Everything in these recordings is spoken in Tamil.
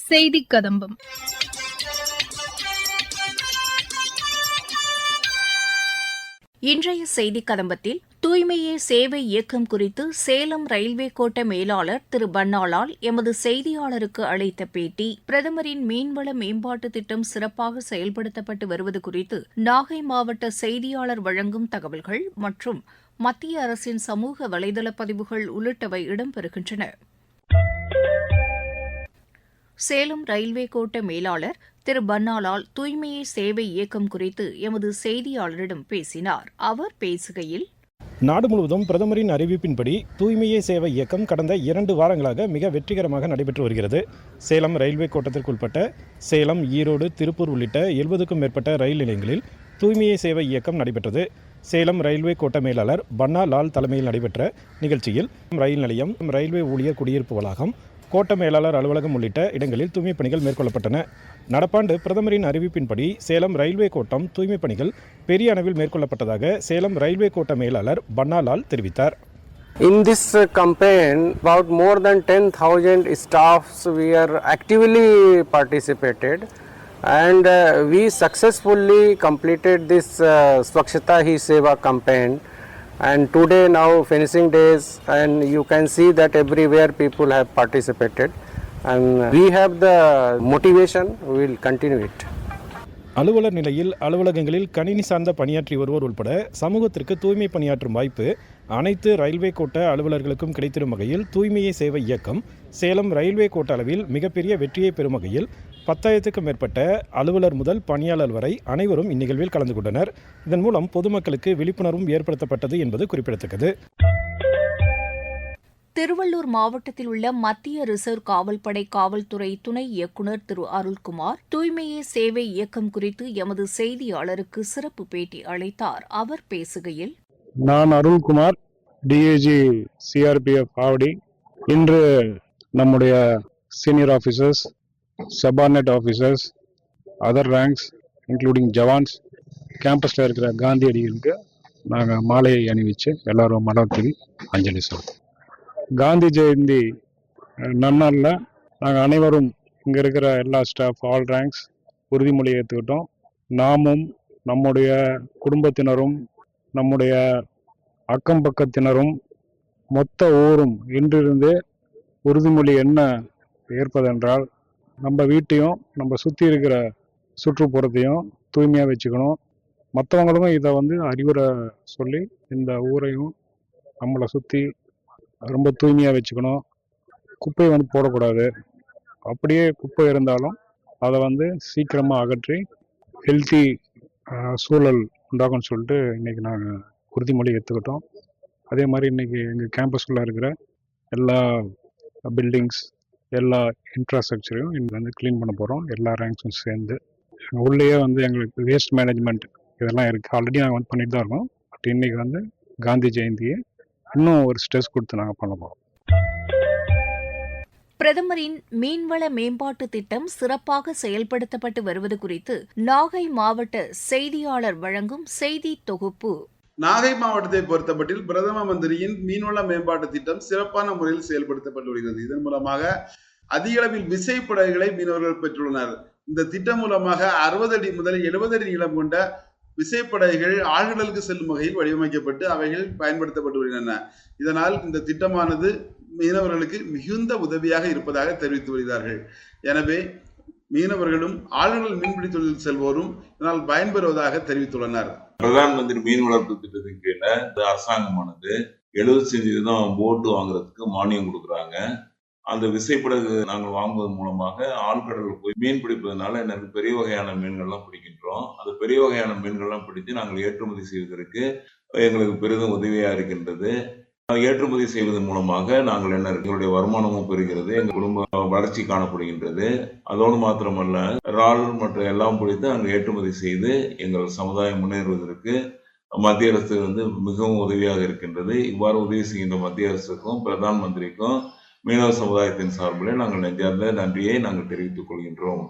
செய்தி கதம்பம் இன்றைய செய்தி கதம்பத்தில் தூய்மையே சேவை இயக்கம் குறித்து சேலம் ரயில்வே கோட்ட மேலாளர் திரு பன்னாலால் எமது செய்தியாளருக்கு அளித்த பேட்டி பிரதமரின் மீன்வள மேம்பாட்டு திட்டம் சிறப்பாக செயல்படுத்தப்பட்டு வருவது குறித்து நாகை மாவட்ட செய்தியாளர் வழங்கும் தகவல்கள் மற்றும் மத்திய அரசின் சமூக வலைதள பதிவுகள் உள்ளிட்டவை இடம்பெறுகின்றன. சேலம் ரயில்வே கோட்ட மேலாளர் திரு பன்னாலால் தூய்மையே சேவை இயக்கம் குறித்து எமது செய்தியாளரிடம் பேசினார். அவர் பேசுகையில் நாடு முழுவதும் பிரதமரின் அறிவிப்பின்படி தூய்மையே சேவை இயக்கம் கடந்த இரண்டு வாரங்களாக மிக வெற்றிகரமாக நடைபெற்று வருகிறது. சேலம் ரயில்வே கோட்டத்திற்குட்பட்ட சேலம் ஈரோடு திருப்பூர் உள்ளிட்ட எழுபதுக்கும் மேற்பட்ட ரயில் நிலையங்களில் தூய்மையே சேவை இயக்கம் நடைபெற்றது. சேலம் ரயில்வே கோட்ட மேலாளர் பன்னா லால் தலைமையில் நடைபெற்ற நிகழ்ச்சியில் ரயில் நிலையம் ரயில்வே ஊழியர் குடியிருப்பு வளாகம் கோட்ட மேலாளர் அலுவலகம் உள்ளிட்ட இடங்களில் தூய்மைப் பணிகள் மேற்கொள்ளப்பட்டன. நடப்பாண்டு பிரதமரின் அறிவிப்பின்படி சேலம் ரயில்வே கோட்டம் தூய்மைப் பணிகள் பெரிய அளவில் மேற்கொள்ளப்பட்டதாக சேலம் ரயில்வே கோட்ட மேலாளர் பன்னாலால் தெரிவித்தார். In this uh, campaign, about more than 10,000 staffs we are actively participated and uh, we successfully completed this uh, Swachhata Hi Seva campaign. And today now finishing days and you can see that everywhere people have participated and we have the motivation, we will continue it. அலுவலர் நிலையில் அலுவலகங்களில் கணினி சார்ந்த பணியாற்றி வருவோர் உள்பட சமூகத்திற்கு தூய்மை பணியாற்றும் வாய்ப்பு அனைத்து ரயில்வே கோட்ட அலுவலர்களுக்கும் கிடைத்திடும் வகையில் தூய்மையை சேவை இயக்கம் சேலம் ரயில்வே கோட்ட அளவில் மிகப்பெரிய வெற்றியை பெறும் வகையில் பத்தாயிரத்துக்கும் மேற்பட்ட அலுவலர் முதல் பணியாளர் வரை அனைவரும் இந்நிகழ்வில் கலந்து கொண்டனர். இதன் மூலம் பொதுமக்களுக்கு விழிப்புணர்வும் ஏற்படுத்தப்பட்டது என்பது குறிப்பிடத்தக்கது. திருவள்ளூர் மாவட்டத்தில் உள்ள மத்திய ரிசர்வ் காவல்படை காவல்துறை துணை இயக்குநர் திரு அருள்குமார் தூய்மையே சேவை இயக்கம் குறித்து எமது செய்தியாளருக்கு சிறப்பு பேட்டி அளித்தார். அவர் பேசுகையில் நான் அருண்குமார் டிஏஜி சிஆர்பிஎஃப் ஆவடி. இன்று நம்முடைய senior officers subordinate officers other ranks including jawans கேம்பஸில் இருக்கிற காந்தியடிகளுக்கு நாங்கள் மாலையை அணிவிச்சு எல்லாரும் மலர்த்தி அஞ்சலி சொல்கிறோம் காந்தி ஜெயந்தி நன்னாளில் நாங்கள் அனைவரும் இங்கே இருக்கிற எல்லா ஸ்டாஃப் ஆல் ரேங்க்ஸ் உறுதிமொழி ஏற்றுக்கிட்டோம் நாமும் நம்முடைய குடும்பத்தினரும் நம்முடைய அக்கம் பக்கத்தினரும் மொத்த ஊரும் இன்றிருந்து உறுதிமொழி என்ன ஏற்பதென்றால் நம்ம வீட்டையும் நம்ம சுற்றி இருக்கிற சுற்றுப்புறத்தையும் தூய்மையாக வச்சுக்கணும். மற்றவங்களுக்கும் இதை வந்து அறிவுரை சொல்லி இந்த ஊரையும் நம்மளை சுற்றி ரொம்ப தூய்மையாக வச்சுக்கணும். குப்பை வந்து போடக்கூடாது. அப்படியே குப்பை இருந்தாலும் அதை வந்து சீக்கிரமாக அகற்றி ஹெல்த்தி சூழல் உண்டாகும்னு சொல்லிட்டு இன்றைக்கி நாங்கள் உறுதிமொழி எடுத்துக்கிட்டோம். அதே மாதிரி இன்றைக்கி எங்கள் கேம்பஸ்குள்ளே இருக்கிற எல்லா பில்டிங்ஸ் எல்லா இன்ஃப்ராஸ்ட்ரக்சரையும் இங்கே வந்து க்ளீன் பண்ண போகிறோம் எல்லா ரேங்க்ஸும் சேர்ந்து. உள்ளேயே வந்து எங்களுக்கு வேஸ்ட் மேனேஜ்மெண்ட் இதெல்லாம் இருக்குது ஆல்ரெடி நாங்கள் வந்து பண்ணிட்டு தான் இருக்கோம். பட் இன்னைக்கு வந்து காந்தி ஜெயந்தியை இன்னும் ஒரு ஸ்ட்ரெஸ் கொடுத்து நாங்கள் பண்ண போகிறோம் பிரதமரின் மீன்வள மேம்பாட்டு திட்டம் சிறப்பாக செயல்படுத்தப்பட்டு வருவது குறித்து நாகை மாவட்ட செய்தியாளர் வழங்கும் செய்தி தொகுப்பு. நாகை மாவட்டத்தை பொறுத்தமட்டில் பிரதம மந்திரியின் மீன்வள மேம்பாட்டு திட்டம் சிறப்பான முறையில் செயல்படுத்தப்பட்டு வருகிறது. இதன் மூலமாக அதிக அளவில் விசைப்படகுகளை மீனவர்கள் பெற்றுள்ளனர். இந்த திட்டம் மூலமாக அறுபது அடி முதல் எழுபது அடி நீளம் கொண்ட விசைப்படகுகள் ஆழ்கடலுக்கு செல்லும் வகையில் வடிவமைக்கப்பட்டு அவைகள் பயன்படுத்தப்பட்டு வருகின்றன இதனால் இந்த திட்டமானது மீனவர்களுக்கு மிகுந்த உதவியாக இருப்பதாக தெரிவித்து வருகிறார்கள். எனவே மீனவர்களும் ஆழ்கடல் மீன்பிடி தொழில் செல்வோரும் இதனால் பயன்பெறுவதாக தெரிவித்துள்ளனர். பிரதான் மந்திரி மீன் வளர்ப்பு திட்டத்தின் கீழே இந்த அரசாங்கமானது எழுபது சதவீதம் போட்டு வாங்குறதுக்கு மானியம் கொடுக்குறாங்க. அந்த விசைப்படகு நாங்கள் வாங்குவதன் மூலமாக ஆழ்கடலில் போய் மீன் பிடிப்பதனால எனக்கு பெரிய வகையான மீன்கள்லாம் பிடிக்கின்றோம். அந்த பெரிய வகையான மீன்கள்லாம் பிடித்து நாங்கள் ஏற்றுமதி செய்வதற்கு எங்களுக்கு பெரிதும் உதவியாக இருக்கின்றது. ஏற்றுமதி செய்வதன் மூலமாக நாங்கள் என்ன எங்களுடைய வருமானமும் பெறுகிறது. எங்கள் குடும்ப வளர்ச்சி காணப்படுகின்றது. அதோடு மாத்திரமல்ல இறால் மற்றும் எல்லாம் பிடித்து நாங்கள் ஏற்றுமதி செய்து எங்கள் சமுதாயம் முன்னேறுவதற்கு மத்திய அரசு வந்து மிகவும் உதவியாக இருக்கின்றது. இவ்வாறு உதவி செய்கின்ற மத்திய அரசுக்கும் பிரதான் மந்திரிக்கும் மீனவ சமுதாயத்தின் சார்பில் நாங்கள் நெஞ்சார்ந்த நன்றியை நாங்கள் தெரிவித்துக் கொள்கின்றோம்.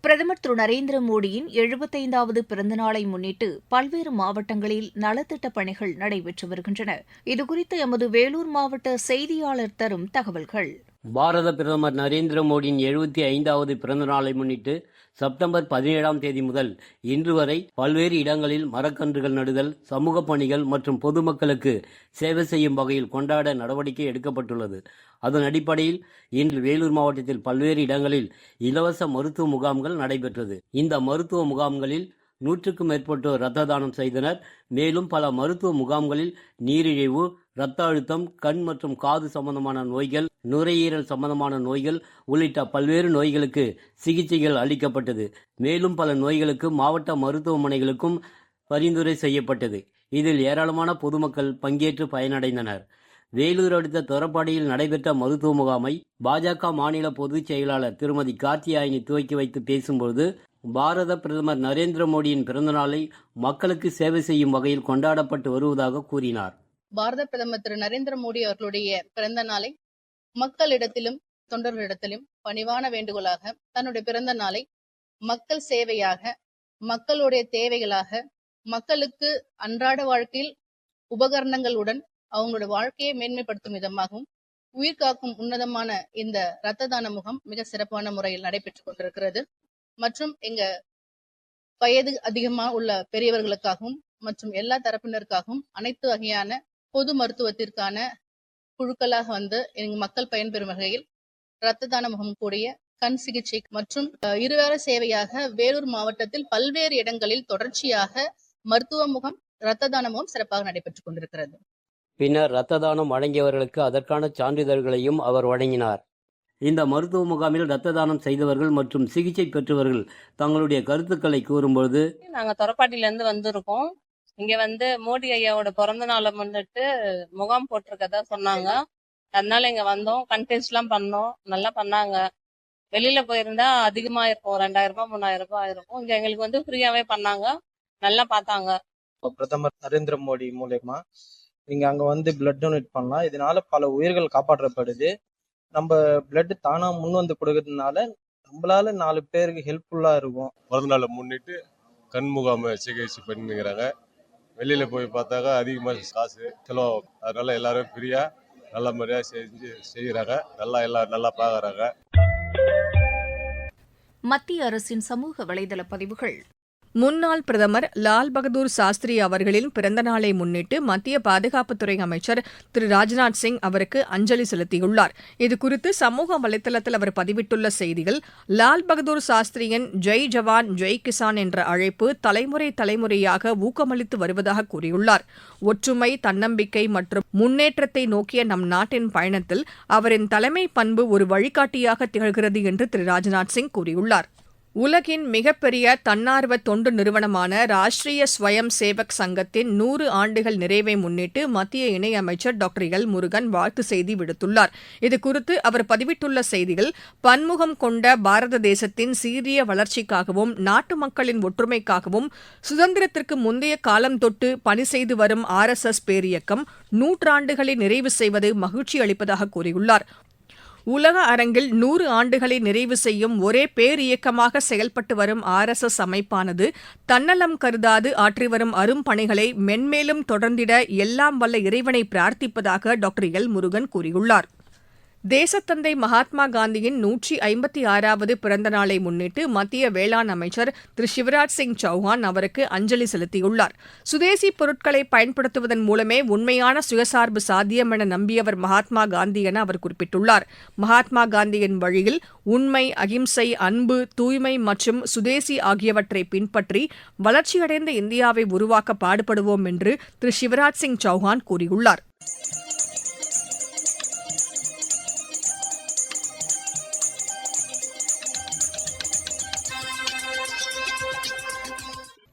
பிரதமர் திரு நரேந்திர மோடியின் எழுபத்தைந்தாவது பிறந்தநாளை முன்னிட்டு பல்வேறு மாவட்டங்களில் நலத்திட்டப் பணிகள் நடைபெற்று வருகின்றன. இதுகுறித்து எமது வேலூர் மாவட்ட செய்தியாளர் தரும் தகவல்கள். பாரத பிரதமர் நரேந்திர மோடியின் எழுபத்தி ஐந்தாவது பிறந்த நாளை முன்னிட்டு செப்டம்பர் பதினேழாம் தேதி முதல் இன்று வரை பல்வேறு இடங்களில் மரக்கன்றுகள் நடுதல் சமூக பணிகள் மற்றும் பொதுமக்களுக்கு சேவை செய்யும் வகையில் கொண்டாட நடவடிக்கை எடுக்கப்பட்டுள்ளது. அதன் அடிப்படையில் இன்று வேலூர் மாவட்டத்தில் பல்வேறு இடங்களில் இலவச மருத்துவ முகாம்கள் நடைபெற்றது. இந்த மருத்துவ முகாம்களில் நூற்றுக்கும் மேற்பட்டோர் இரத்த தானம் செய்தனர். மேலும் பல மருத்துவ முகாம்களில் நீரிழிவு இரத்த அழுத்தம் கண் மற்றும் காது சம்பந்தமான நோய்கள் நுரையீரல் சம்பந்தமான நோய்கள் உள்ளிட்ட பல்வேறு நோய்களுக்கு சிகிச்சைகள் அளிக்கப்பட்டது. மேலும் பல நோய்களுக்கு மாவட்ட மருத்துவமனைகளுக்கும் பரிந்துரை செய்யப்பட்டது. இதில் ஏராளமான பொதுமக்கள் பங்கேற்று பயனடைந்தனர். வேலூர் அடுத்த தொரப்பாடியில் நடைபெற்ற மருத்துவ முகாமை பாஜக மாநில பொதுச் செயலாளர் திருமதி கார்த்தியாயினி துவக்கி வைத்து பேசும்போது பாரத பிரதமர் நரேந்திர மோடியின் பிறந்தநாளை மக்களுக்கு சேவை செய்யும் வகையில் கொண்டாடப்பட்டு வருவதாக கூறினார். பாரத பிரதமர் திரு நரேந்திர மோடி அவர்களுடைய பிறந்த நாளை மக்களிடத்திலும் தொண்டர்களிடத்திலும் பணிவான வேண்டுகோளாக தன்னுடைய பிறந்த நாளை மக்கள் சேவையாக மக்களுடைய தேவைகளாக மக்களுக்கு அன்றாட வாழ்க்கையில் உபகரணங்களுடன் அவங்களோட வாழ்க்கையை மேன்மைப்படுத்தும் விதமாகவும் உயிர் காக்கும் உன்னதமான இந்த இரத்த தான முகம் மிக சிறப்பான முறையில் நடைபெற்றுக் கொண்டிருக்கிறது. மற்றும் எங்க வயது அதிகமா உள்ள பெரியவர்களுக்காகவும் மற்றும் எல்லா தரப்பினருக்காகவும் அனைத்து வகையான பொது மருத்துவத்திற்கான குழுக்களாக வந்து எங்க மக்கள் பயன்பெறும் வகையில் இரத்த தான முகம் கூடிய கண் சிகிச்சை மற்றும் அஹ், இருவார சேவையாக வேலூர் மாவட்டத்தில் பல்வேறு இடங்களில் தொடர்ச்சியாக மருத்துவ முகம் இரத்த தான முகம் சிறப்பாக நடைபெற்றுக் கொண்டிருக்கிறது. பின்னர் இரத்த தானம் வழங்கியவர்களுக்கு அதற்கான சான்றிதழ்களையும் அவர் வழங்கினார். இந்த மருத்துவ முகாமில் இரத்த தானம் செய்தவர்கள் மற்றும் சிகிச்சை பெற்றவர்கள் தங்களுடைய கருத்துக்களை கூறும்பொழுது நாங்க தொரப்பாட்டில இருந்து வந்திருக்கோம். இங்க வந்து மோடி ஐயாவோட பிறந்த நாளை முன்னிட்டு முகாம் போட்டிருக்கதா சொன்னாங்க. அதனால இங்க வந்தோம். கண்டெஸ்ட் எல்லாம் பண்ணோம். நல்லா பண்ணாங்க. வெளியில போயிருந்தா அதிகமா இருக்கும் ரெண்டாயிரம் ரூபாய் மூணாயிரம் ரூபாய் இருக்கும் இங்க எங்களுக்கு வந்து ஃப்ரீயாவே பண்ணாங்க. நல்லா பார்த்தாங்க. இப்போ பிரதமர் நரேந்திர மோடி மூலயமா நீங்க அங்க வந்து பிளட் டொனேட் பண்ணலாம். இதனால பல உயிர்கள் காப்பாற்றப்படுது. நம்ம பிளட் தானா முன் வந்து கொடுக்கறதுனால நம்மளால நாலு பேருக்கு ஹெல்ப்ஃபுல்லா இருக்கும். பிறந்த நாளை முன்னிட்டு கண் முகாமை சிகிச்சை பண்ணிக்கிறாங்க. வெளியில போய் பார்த்தாக்கா அதிகமாக காசு செலவாகும். அதனால எல்லாரும் ஃப்ரீயா நல்ல முறையா செஞ்சு செய்கிறாங்க நல்லா எல்லாம் நல்லா பார்க்குறாங்க. மத்திய அரசின் சமூக வலைதள பதிவுகள். முன்னாள் பிரதமர் லால் பகதூர் சாஸ்திரி அவர்களின் பிறந்த நாளை முன்னிட்டு மத்திய பாதுகாப்புத்துறை அமைச்சர் திரு ராஜ்நாத் சிங் அவருக்கு அஞ்சலி செலுத்தியுள்ளார். இதுகுறித்து சமூக வலைதளத்தில் அவர் பதிவிட்டுள்ள செய்தியில் லால் பகதூர் சாஸ்திரியின் ஜெய் ஜவான் ஜெய் கிசான் என்ற அழைப்பு தலைமுறை தலைமுறையாக ஊக்கமளித்து வருவதாக கூறியுள்ளார். ஒற்றுமை தன்னம்பிக்கை மற்றும் முன்னேற்றத்தை நோக்கிய நம் நாட்டின் பயணத்தில் அவரின் தலைமை பண்பு ஒரு வழிகாட்டியாக திகழ்கிறது என்று திரு ராஜ்நாத் சிங் கூறியுள்ளார். உலகின் மிகப்பெரிய தன்னார்வ தொண்டு நிறுவனமான ராஷ்டிரிய ஸ்வயம் சேவக் சங்கத்தின் நூறு ஆண்டுகள் நிறைவை முன்னிட்டு மத்திய இணையமைச்சர் டாக்டர் எல் முருகன் வாழ்த்து செய்தி விடுத்துள்ளார். இதுகுறித்து அவர் பதிவிட்டுள்ள செய்தியில் பன்முகம் கொண்ட பாரத தேசத்தின் சீரிய வளர்ச்சிக்காகவும் நாட்டு மக்களின் ஒற்றுமைக்காகவும் சுதந்திரத்திற்கு முந்தைய காலம் தொட்டு பணி செய்து வரும் ஆர் எஸ் எஸ் பேரியக்கம் நூற்றாண்டுகளை நிறைவு செய்வது மகிழ்ச்சி அளிப்பதாக கூறியுள்ளார். உலக அரங்கில் நூறு ஆண்டுகளை நிறைவு செய்யும் ஒரே பேரியக்கமாக செயல்பட்டு வரும் ஆர் எஸ் எஸ் அமைப்பானது தன்னலம் கருதாது ஆற்றி வரும் அரும்பணிகளை மென்மேலும் தொடர்ந்திட எல்லாம் வல்ல இறைவனை பிரார்த்திப்பதாக டாக்டர் எல் முருகன் கூறியுள்ளார். தேசத்தந்தை மகாத்மா காந்தியின் நூற்றி ஐம்பத்தி ஆறாவது பிறந்த நாளை முன்னிட்டு மத்திய வேளாண் அமைச்சர் திரு சிவராஜ் சிங் சௌஹான் அவருக்கு அஞ்சலி செலுத்தியுள்ளார். சுதேசி பொருட்களை பயன்படுத்துவதன் மூலமே உண்மையான சுயசார்பு சாத்தியம் என நம்பியவர் மகாத்மா காந்தி என அவர் குறிப்பிட்டுள்ளார். மகாத்மா காந்தியின் வழியில் உண்மை அகிம்சை அன்பு தூய்மை மற்றும் சுதேசி ஆகியவற்றை பின்பற்றி வளர்ச்சியடைந்த இந்தியாவை உருவாக்க பாடுபடுவோம் என்று திரு சிவராஜ் சிங் சௌஹான் கூறியுள்ளார்.